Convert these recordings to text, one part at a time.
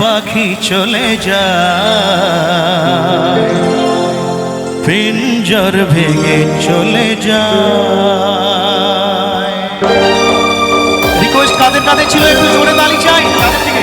পাখি চলে যা পিঞ্জর ভেঙে চলে যা রিকোয়েস্ট কাদের কাদের ছিল? একটু জোরে তালি চাই। কাদের থেকে?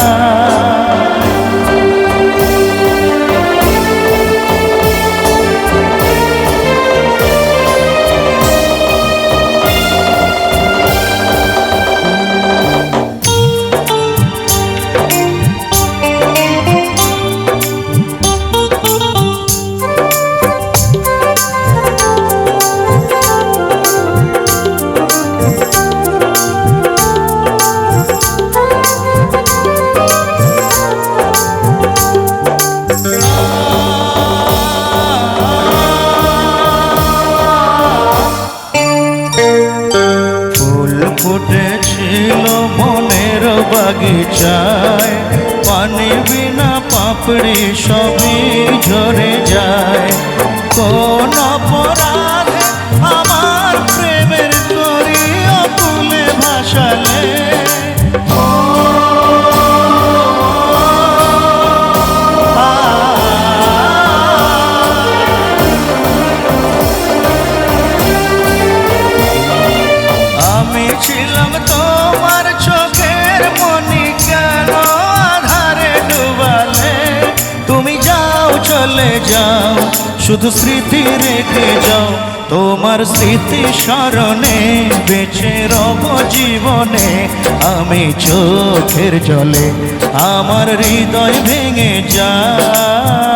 ফুটেছিল মনের বাগিচায়। পানি বিনা পাপড়ি সবই ঝরে যায়। কোন অপরাধে শুধু স্মৃতি রেখে যাও। তোমার স্মৃতি স্মরণে বেঁচে রব জীবনে। আমি চোখের জলে আমার হৃদয় ভেঙে যায়।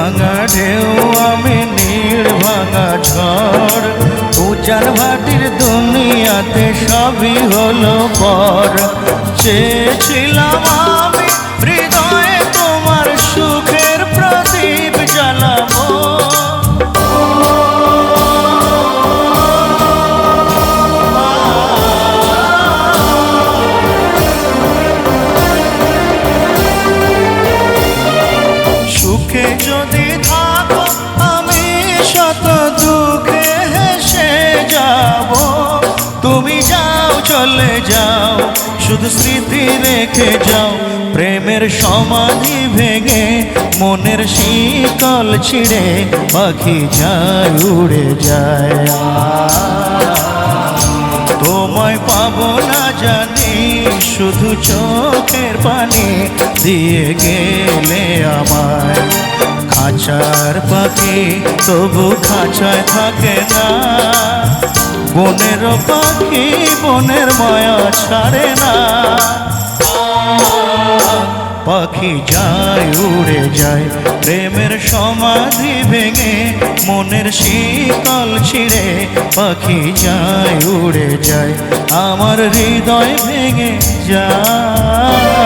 ভাঙা ঢেউ আমি নীড় ভাঙা ঝড়। উজার ভাটির দুনিয়াতে সবই হলো পর। চেয়েছিলাম যদি থাকো, আমি শত দুঃখে হেসে যাব। তুমি যাও, চলে যাও, শুধু স্মৃতি রেখে যাও। প্রেমের সমাধি ভেঙে, মনের শীতল ছিঁড়ে, পাখি যায় উড়ে যায়। তোমায় পাবো না জানি, শুধু চোখের পানি দিয়ে গেলে আমায়। খাঁচার পাখি তবু খাঁচায় থাকে না। বনের পাখি, বনের মায়া ছাড়ে না। পাখি যায়, উড়ে যায়, প্রেমের সমাধি ভেঙে, মনের শীতল ছিঁড়ে। পাখি যায়, উড়ে যায়, আমার হৃদয় ভেঙে যায়।